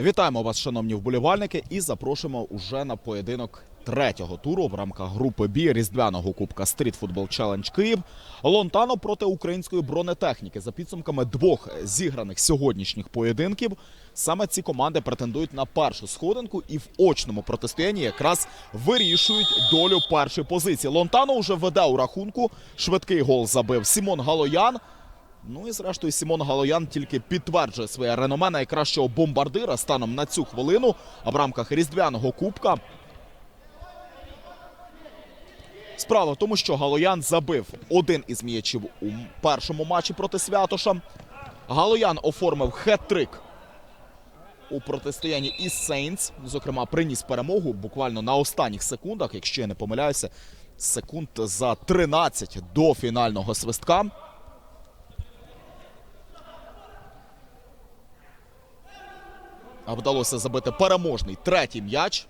Вітаємо вас, шановні вболівальники, і запрошуємо уже на поєдинок третього туру в рамках групи Бі різдвяного кубка Street Football Challenge Київ. Лонтано проти української бронетехніки. За підсумками двох зіграних сьогоднішніх поєдинків, саме ці команди претендують на першу сходинку і в очному протистоянні якраз вирішують долю першої позиції. Лонтано вже веде у рахунку. Швидкий гол забив Сімон Галоян. Ну і зрештою Сімон Галоян тільки підтверджує своє реноме найкращого бомбардира станом на цю хвилину а в рамках різдвяного кубка. Справа в тому, що Галоян забив один із м'ячів у першому матчі проти Святоша. Галоян оформив хет-трик у протистоянні із Сейнс. Зокрема, приніс перемогу буквально на останніх секундах, якщо я не помиляюся, секунд за 13 до фінального свистка. Вдалося забити переможний третій м'яч.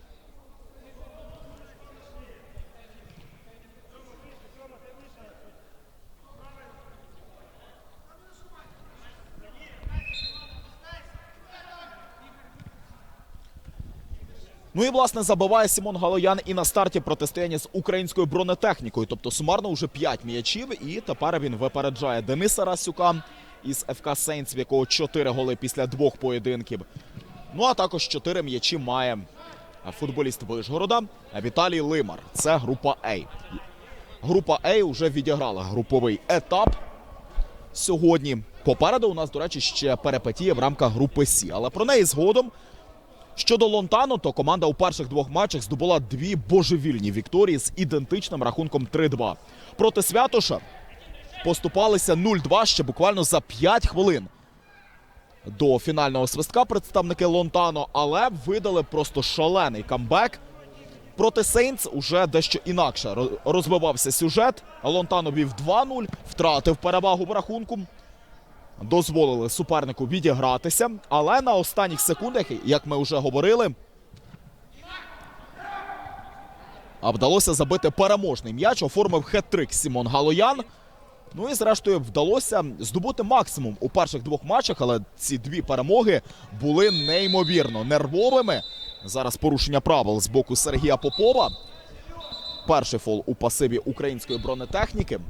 Ну і власне забиває Сімон Галоян і на старті протистояння з українською бронетехнікою. Тобто сумарно вже 5 м'ячів. І тепер він випереджає Дениса Расюка із ФК Сейнс, в якого 4 голи після двох поєдинків. Ну а також 4 м'ячі має футболіст Вишгорода Віталій Лимар. Це група А. Група А вже відіграла груповий етап сьогодні. Попереду у нас, до речі, ще перепетіє в рамках групи Сі. Але про неї згодом. Щодо Лонтану, то команда у перших двох матчах здобула дві божевільні вікторії з ідентичним рахунком 3-2. Проти Святоша поступалися 0-2 ще буквально за 5 хвилин до фінального свистка представники Лонтано, але видали просто шалений камбек. Проти Сейнс уже дещо інакше розвивався сюжет. Лонтано вів 2-0, втратив перевагу в рахунку. Дозволили супернику відігратися, але на останніх секундах, як ми вже говорили, вдалося забити переможний м'яч, оформив хет-трик Сімон Галоян. Ну і зрештою вдалося здобути максимум у перших двох матчах, але ці дві перемоги були неймовірно нервовими. Зараз порушення правил з боку Сергія Попова. Перший фол у пасиві української бронетехніки.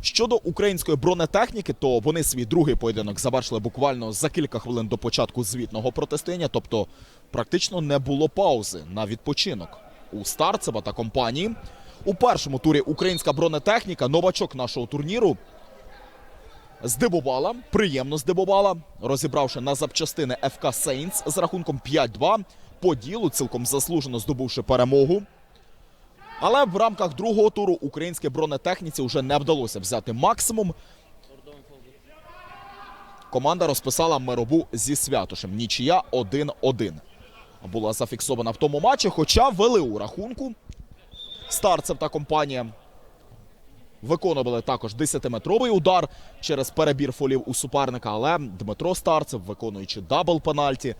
Щодо української бронетехніки, то вони свій другий поєдинок завершили буквально за кілька хвилин до початку звітного протистояння. Тобто практично не було паузи на відпочинок у Старцева та компанії. У першому турі українська бронетехніка, новачок нашого турніру, здивувала, приємно здивувала, розібравши на запчастини ФК Сейнс з рахунком 5-2 по ділу, цілком заслужено здобувши перемогу. Але в рамках другого туру українській бронетехніці вже не вдалося взяти максимум. Команда розписала мирову зі Святошем. Нічия 1-1 була зафіксована в тому матчі, хоча вели у рахунку. Старцев та компанія виконували також 10-метровий удар через перебір фолів у суперника, але Дмитро Старцев, виконуючи дабл пенальті,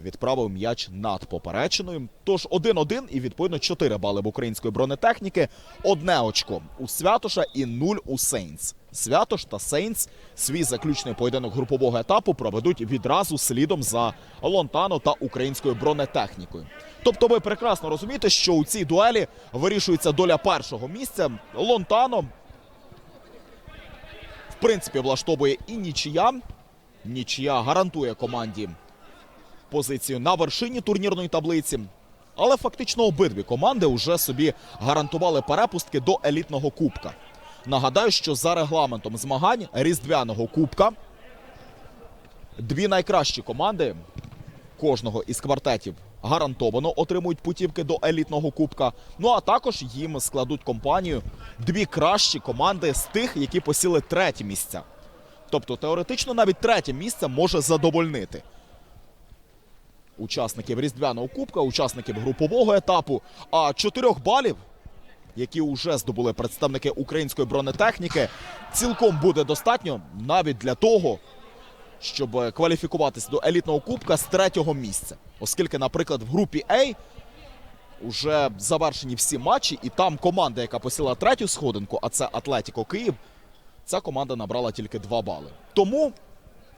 відправив м'яч над попереченою. Тож 1-1 і відповідно 4 бали в української бронетехніки, одне очко у Святоша і 0 у Сейнс. Святош та Сейнс свій заключний поєдинок групового етапу проведуть відразу слідом за Лонтано та українською бронетехнікою. Тобто ви прекрасно розумієте, що у цій дуелі вирішується доля першого місця. Лонтано в принципі влаштовує і нічия. Нічия гарантує команді позицію на вершині турнірної таблиці. Але фактично обидві команди вже собі гарантували перепустки до елітного кубка. Нагадаю, що за регламентом змагань різдвяного кубка дві найкращі команди кожного із квартетів гарантовано отримують путівки до елітного кубка. Ну а також їм складуть компанію дві кращі команди з тих, які посіли треті місця. Тобто теоретично навіть третє місце може задовольнити учасників Різдвяного Кубка, учасників групового етапу. А чотирьох балів, які вже здобули представники української бронетехніки, цілком буде достатньо навіть для того, щоб кваліфікуватися до елітного кубка з третього місця. Оскільки, наприклад, в групі А вже завершені всі матчі, і там команда, яка посіла третю сходинку, а це Атлетіко Київ, ця команда набрала тільки два бали. Тому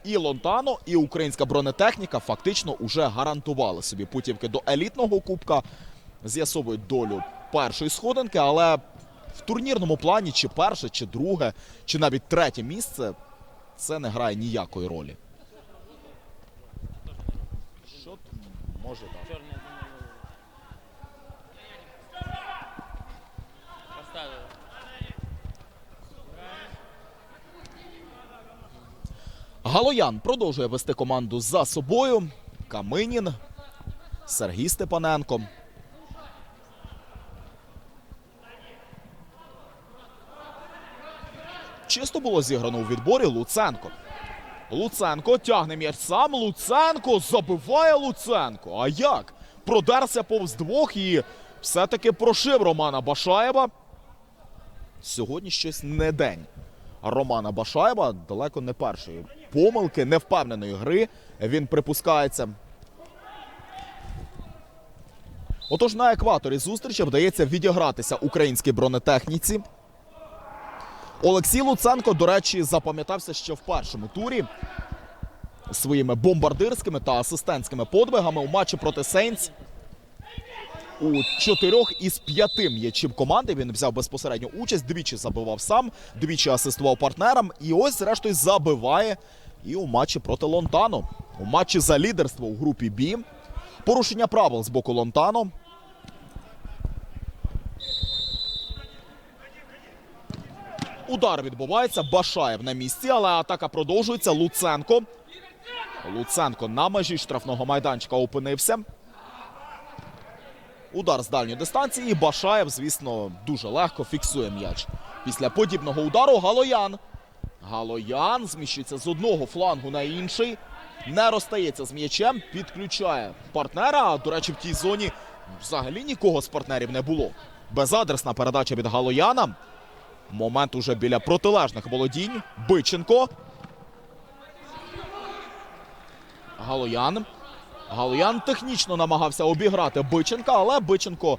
і Лонтано, і українська бронетехніка фактично уже гарантували собі путівки до елітного кубка. З'ясовують долю першої сходинки, але в турнірному плані чи перше, чи друге, чи навіть третє місце це не грає ніякої ролі. Що може так? Галоян продовжує вести команду за собою. Каминін, Сергій Степаненко. Чисто було зіграно у відборі Луценко. Луценко тягне м'яч сам. Луценко забиває Луценко. А як? Продерся повз двох і все-таки прошив Романа Башаєва. Сьогодні щось не день. Романа Башаєва далеко не першої помилки, невпевненої гри. Він припускається. Отож, на екваторі зустрічі вдається відігратися українській бронетехніці. Олексій Луценко, до речі, запам'ятався ще в першому турі своїми бомбардирськими та асистентськими подвигами у матчі проти Сейнс. У чотирьох із п'яти м'ячів команди він взяв безпосередню участь, двічі забивав сам, двічі асистував партнерам. І ось, зрештою, забиває і у матчі проти Лонтано. У матчі за лідерство у групі Бі. Порушення правил з боку Лонтано. Удар відбувається. Башаєв на місці, але атака продовжується. Луценко. Луценко на межі штрафного майданчика опинився. Удар з дальньої дистанції. Башаєв, звісно, дуже легко фіксує м'яч. Після подібного удару Галоян. Галоян зміщується з одного флангу на інший. Не розстається з м'ячем, підключає партнера. А, До речі, в тій зоні взагалі нікого з партнерів не було. Безадресна передача від Галояна. Момент уже біля протилежних володінь. Биченко. Галоян. Галоян технічно намагався обіграти Биченка, але Биченко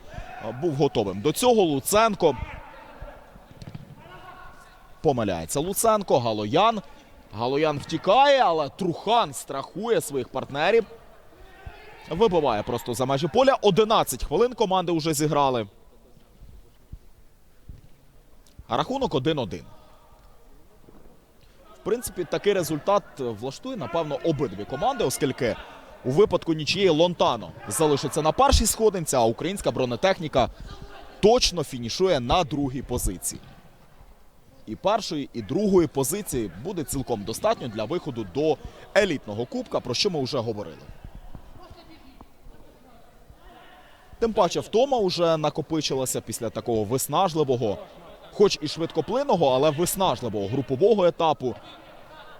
е, був готовим. До цього Луценко. Помиляється Луценко. Галоян. Галоян втікає, але Трухан страхує своїх партнерів. Вибиває просто за межі поля. 11 хвилин команди вже зіграли. Рахунок 1-1. В принципі, такий результат влаштує, напевно, обидві команди, оскільки у випадку нічиєї Лонтано залишиться на першій сходинці, а українська бронетехніка точно фінішує на другій позиції. І першої, і другої позиції буде цілком достатньо для виходу до елітного кубка, про що ми вже говорили. Тим паче втома вже накопичилася після такого виснажливого, хоч і швидкоплинного, але виснажливого групового етапу.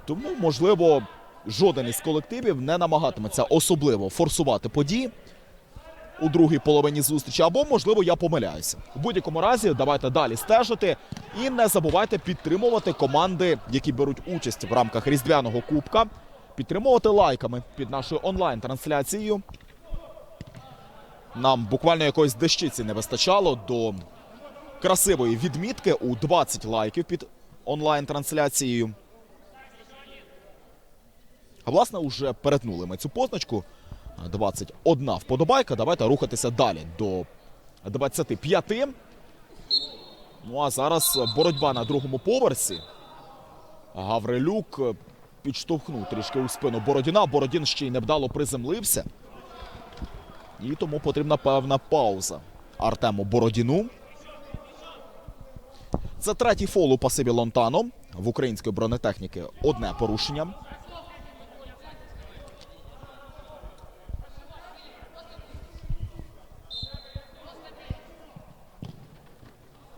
Тому, можливо, жоден із колективів не намагатиметься особливо форсувати події у другій половині зустрічі, або, можливо, я помиляюся. У будь-якому разі, давайте далі стежити і не забувайте підтримувати команди, які беруть участь в рамках Різдвяного Кубка. Підтримувати лайками під нашою онлайн-трансляцією. Нам буквально якоїсь дещиці не вистачало до красивої відмітки у 20 лайків під онлайн-трансляцією. А власне, вже перетнули ми цю позначку. 21 вподобайка. Давайте рухатися далі до 25. Ну а зараз боротьба на другому поверсі. Гаврилюк підштовхнув трішки у спину Бородіна. Бородін ще й невдало приземлився. І тому потрібна певна пауза Артему Бородіну. Це третій фол у пасиві Лонтано в української бронетехніки. Одне порушення.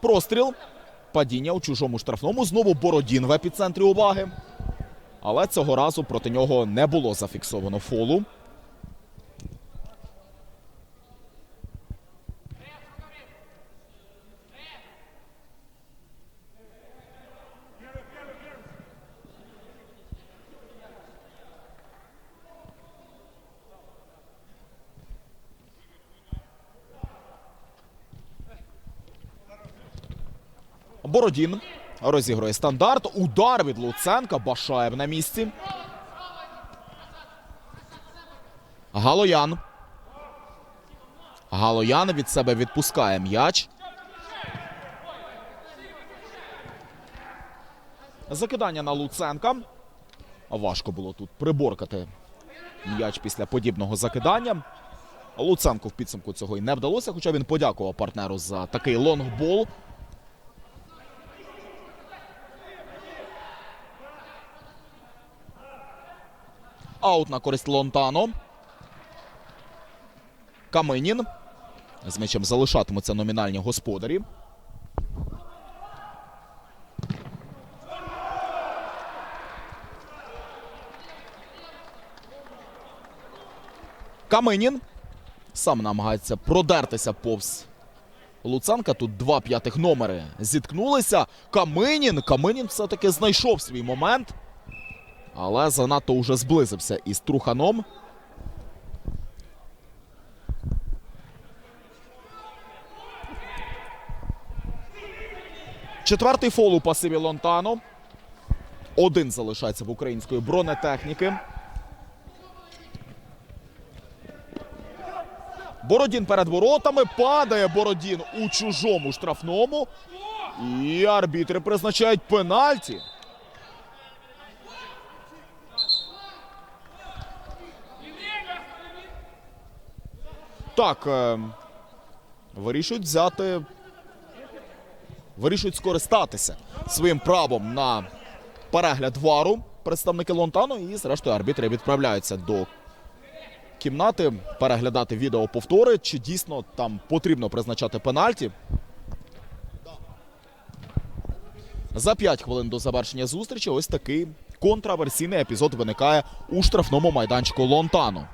Простріл. Падіння у чужому штрафному. Знову Бородін в епіцентрі уваги. Але цього разу проти нього не було зафіксовано фолу. Бородін розігрує стандарт. Удар від Луценка. Башаєв на місці. Галоян. Галоян від себе відпускає м'яч. Закидання на Луценка. Важко було тут приборкати м'яч після подібного закидання. Луценку в підсумку цього й не вдалося, хоча він подякував партнеру за такий лонгбол. Аут на користь Лонтано. Каминін. З м'ячем залишатимуться номінальні господарі. Каминін сам намагається продертися повз Луценка. Тут два п'ятих номери зіткнулися. Каминін. Каминін все-таки знайшов свій момент. Але занадто уже зблизився із Труханом. Четвертий фол у пасиві Лонтано. Один залишається в української бронетехніки. Бородін перед воротами. Падає Бородін у чужому штрафному. І арбітри призначають пенальті. Так. Е, вирішують взяти. Вирішують скористатися своїм правом на перегляд вару представники Лонтану. І, зрештою, арбітри відправляються до кімнати переглядати відеоповтори, чи дійсно там потрібно призначати пенальті. За 5 хвилин до завершення зустрічі ось такий контраверсійний епізод виникає у штрафному майданчику Лонтану.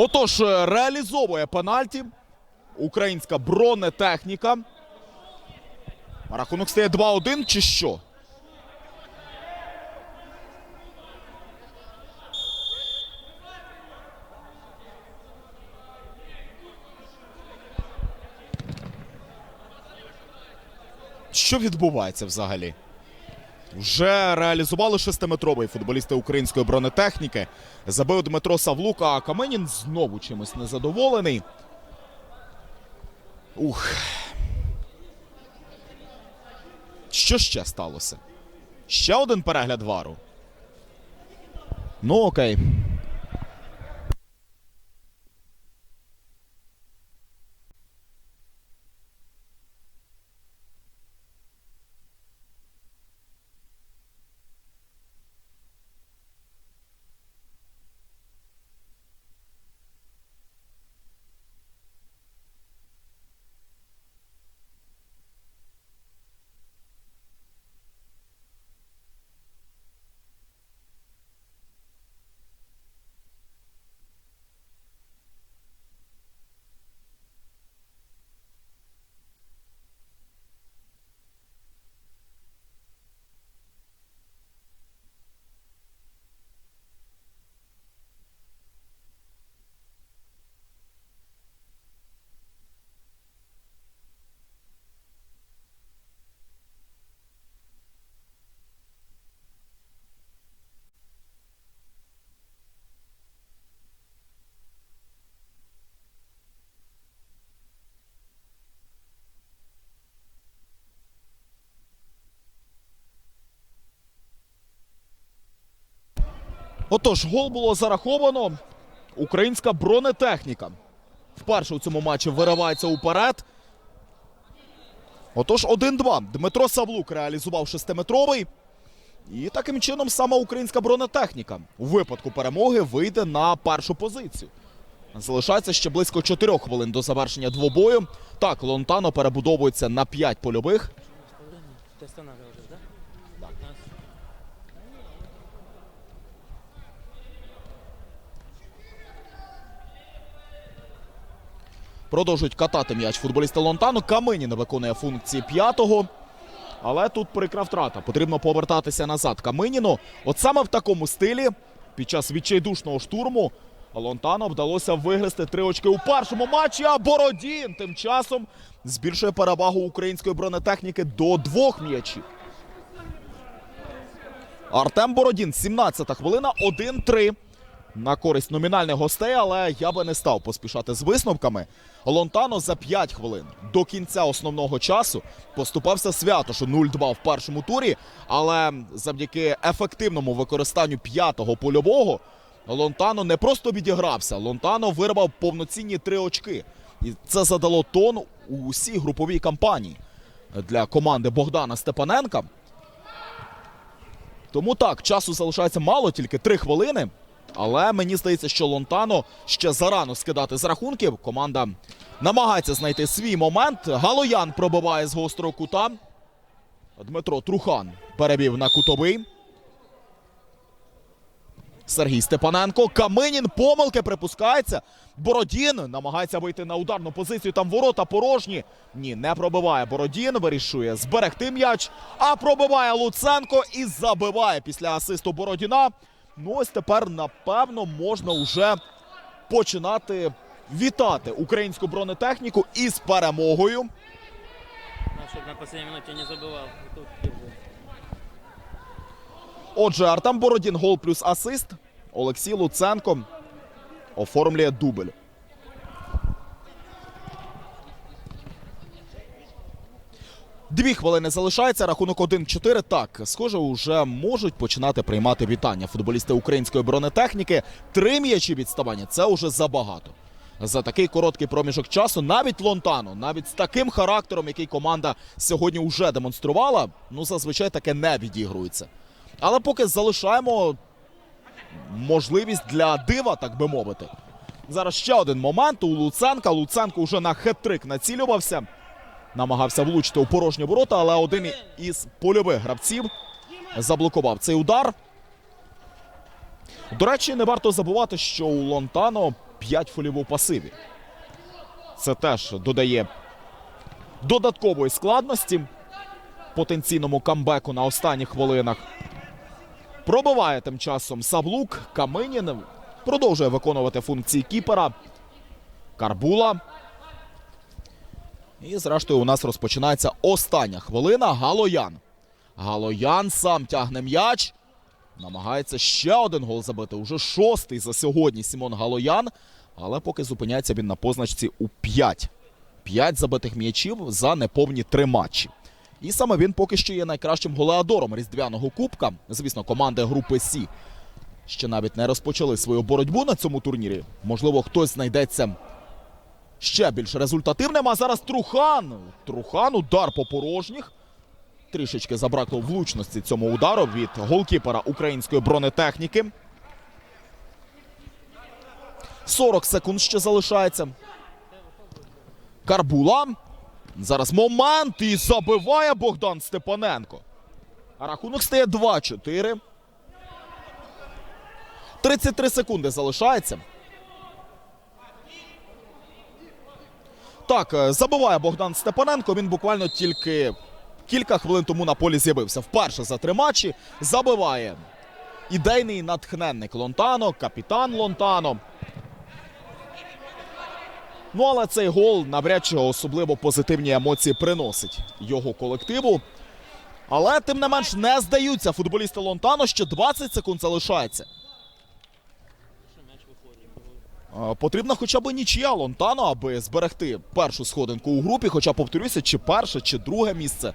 Отож, е, реалізовує пенальті. Українська бронетехніка. Рахунок стає 2-1 чи що? Що відбувається взагалі? Вже реалізували шестиметровий футболісти української бронетехніки. Забив Дмитро Савлук, а Каменін знову чимось незадоволений. Ух. Що ще сталося? Ще один перегляд вару. Ну, окей. Отож, гол було зараховано. Українська бронетехніка. Вперше у цьому матчі виривається уперед. Отож, 1-2. Дмитро Савлук реалізував шестиметровий. І таким чином сама українська бронетехніка у випадку перемоги вийде на першу позицію. Залишається ще близько 4 хвилин до завершення двобою. Так, Лонтано перебудовується на 5 польових. Продовжують катати м'яч футболісти Лонтану. Каминін виконує функції п'ятого. Але тут прикра втрата. Потрібно повертатися назад. Каминіну. От саме в такому стилі, під час відчайдушного штурму, Лонтану вдалося вигрести три очки у першому матчі. А Бородін тим часом збільшує перевагу української бронетехніки до двох м'ячів. Артем Бородін, 17-та хвилина, 1-3 на користь номінальних гостей, але я би не став поспішати з висновками. Лонтано за 5 хвилин до кінця основного часу поступався святошу 0-2 в першому турі, але завдяки ефективному використанню п'ятого польового Лонтано не просто відігрався, Лонтано вирвав повноцінні три очки. І це задало тон у усій груповій кампанії для команди Богдана Степаненка. Тому так, часу залишається мало, тільки три хвилини. Але мені здається, що Лонтано ще зарано скидати з рахунків. Команда намагається знайти свій момент. Галоян пробиває з гострого кута. Дмитро Трухан перебів на кутовий. Сергій Степаненко. Каминін помилки припускається. Бородін намагається вийти на ударну позицію. Там ворота порожні. Ні, не пробиває Бородін. Вирішує зберегти м'яч. А пробиває Луценко і забиває після асисту Бородіна. Ну ось тепер, напевно, можна вже починати вітати українську бронетехніку із перемогою. Щоб на останній минуті не держи. Отже, Артем Бородін гол плюс асист. Олексій Луценко оформлює дубль. Дві хвилини залишається. Рахунок 1-4. Так, схоже, вже можуть починати приймати вітання футболісти української бронетехніки. Три м'ячі відставання це вже забагато. За такий короткий проміжок часу навіть Лонтано, навіть з таким характером, який команда сьогодні вже демонструвала, ну зазвичай таке не відігрується. Але поки залишаємо можливість для дива, так би мовити. Зараз ще один момент у Луценка. Луценко вже на хет-трик націлювався. Намагався влучити у порожні ворота, але один із польових гравців заблокував цей удар. До речі, не варто забувати, що у Лонтано 5 фолів у пасиві. Це теж додає додаткової складності потенційному камбеку на останніх хвилинах. Пробиває тим часом Савлук. Каминін продовжує виконувати функції кіпера. Карбула. І зрештою у нас розпочинається остання хвилина. Галоян. Галоян сам тягне м'яч. Намагається ще один гол забити. Уже шостий за сьогодні Сімон Галоян. Але поки зупиняється він на позначці у 5. 5 забитих м'ячів за неповні три матчі. І саме він поки що є найкращим голеадором різдвяного кубка. Звісно, команди групи Сі ще навіть не розпочали свою боротьбу на цьому турнірі. Можливо, хтось знайдеться ще більш результативним. А зараз Трухан. Трухан удар по порожніх. Трішечки забракло влучності цьому удару від голкіпера української бронетехніки. 40 секунд ще залишається. Карбула. Зараз момент і забиває Богдан Степаненко. Рахунок стає 2-4. 33 секунди залишається. Так, е, забиває Богдан Степаненко. Він буквально тільки кілька хвилин тому на полі з'явився. Вперше за три матчі забиває ідейний натхненник Лонтано, капітан Лонтано. Ну, але цей гол навряд чи особливо позитивні емоції приносить його колективу. Але тим не менш не здаються футболісти Лонтано. Ще 20 секунд залишається. Потрібна хоча б нічия Лонтано, аби зберегти першу сходинку у групі. Хоча, повторюся, чи перше, чи друге місце.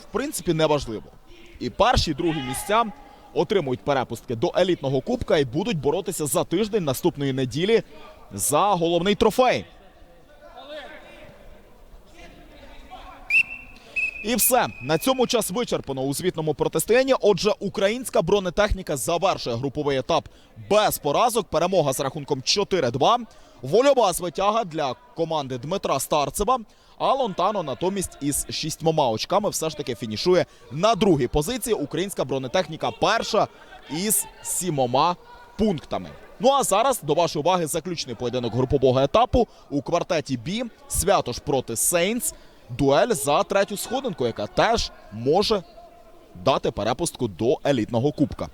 В принципі, неважливо. І перші, і другі місця отримують перепустки до елітного кубка і будуть боротися за тиждень наступної неділі за головний трофей. І все на цьому час вичерпано у звітному протистоянні. Отже, українська бронетехніка завершує груповий етап без поразок. Перемога з рахунком 4-2. Вольова звитяга для команди Дмитра Старцева. А Лонтано натомість із шістьмома очками все ж таки фінішує на другій позиції. Українська бронетехніка перша із сімома пунктами. Ну а зараз до вашої уваги заключний поєдинок групового етапу у квартеті Бі Святош проти Сейнс. Дуель за третю сходинку, яка теж може дати перепустку до елітного кубка.